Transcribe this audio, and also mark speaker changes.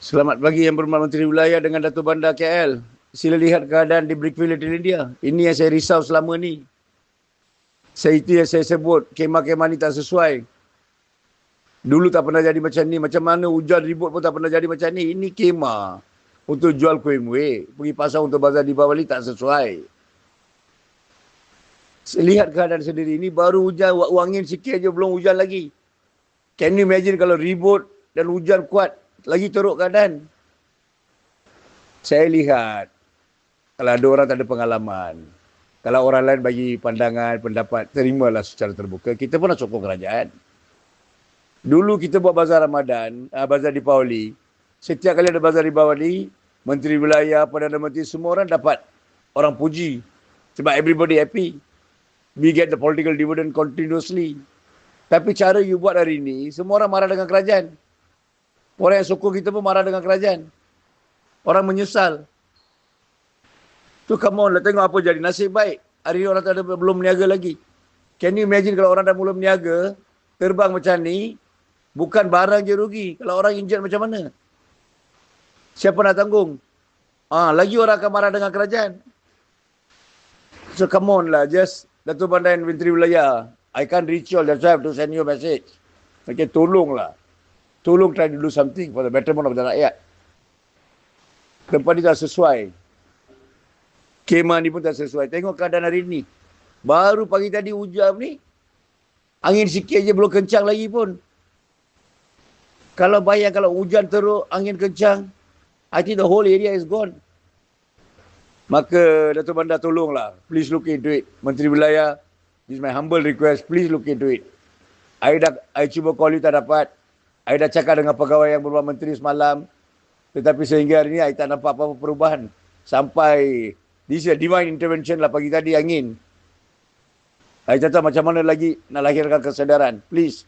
Speaker 1: Selamat pagi Yang Berhormat Menteri Wilayah dengan Datuk Bandar KL. Sila lihat keadaan di Brickville Little India. Ini yang saya risau selama ni. Saya itu yang saya sebut, kemah-kemah ni tak sesuai. Dulu tak pernah jadi macam ni. Macam mana hujan ribut pun tak pernah jadi macam ni. Ini kemah untuk jual kuih muih. Pergi pasar untuk bazar di Bawali tak sesuai. Saya lihat keadaan sendiri. Ini baru hujan, angin sikit aja belum hujan lagi. Can you imagine kalau ribut dan hujan kuat, lagi teruk keadaan. Saya lihat, kalau ada orang tak ada pengalaman, kalau orang lain bagi pandangan, pendapat, terimalah secara terbuka. Kita pun nak sokong kerajaan. Dulu kita buat bazar Ramadan, uh, bazar di Pauli. Setiap kali ada bazar di Bawali, Menteri Wilayah, Perdana Menteri, semua orang dapat orang puji. Sebab everybody happy. We get the political dividend continuously. Tapi cara you buat hari ini, semua orang marah dengan kerajaan. Orang yang sokong kita pun marah dengan kerajaan. Orang menyesal. Tu come on lah, tengok apa jadi. Nasib baik. Hari ini orang tak ada, belum meniaga lagi. Can you imagine kalau orang dah mula meniaga, terbang macam ni, bukan barang je rugi. Kalau orang injet macam mana? Siapa nak tanggung? Ah, lagi orang akan marah dengan kerajaan. So come on lah, just Datuk Bandar dan Menteri Wilayah. I can't reach all, that's why I have to send you a message. Okay, tolonglah. Tolong try to do something for the betterment of the rakyat. Tempat ni tak sesuai. Kemah ni pun tak sesuai. Tengok keadaan hari ni. Baru pagi tadi hujan ni. Angin sikit je belum kencang lagi pun. Kalau bayang kalau hujan teruk, angin kencang. I think the whole area is gone. Maka Datuk Bandar tolonglah. Please look into it. Menteri Wilayah, this is my humble request. Please look into it. I dah, I cuba call you tak dapat. I dah cakap dengan pegawai yang beruang menteri semalam. Tetapi sehingga hari ini, I tak nampak apa-apa perubahan. Sampai, this is a divine intervention lah pagi tadi angin. I tak tahu macam mana lagi nak lahirkan kesedaran. Please,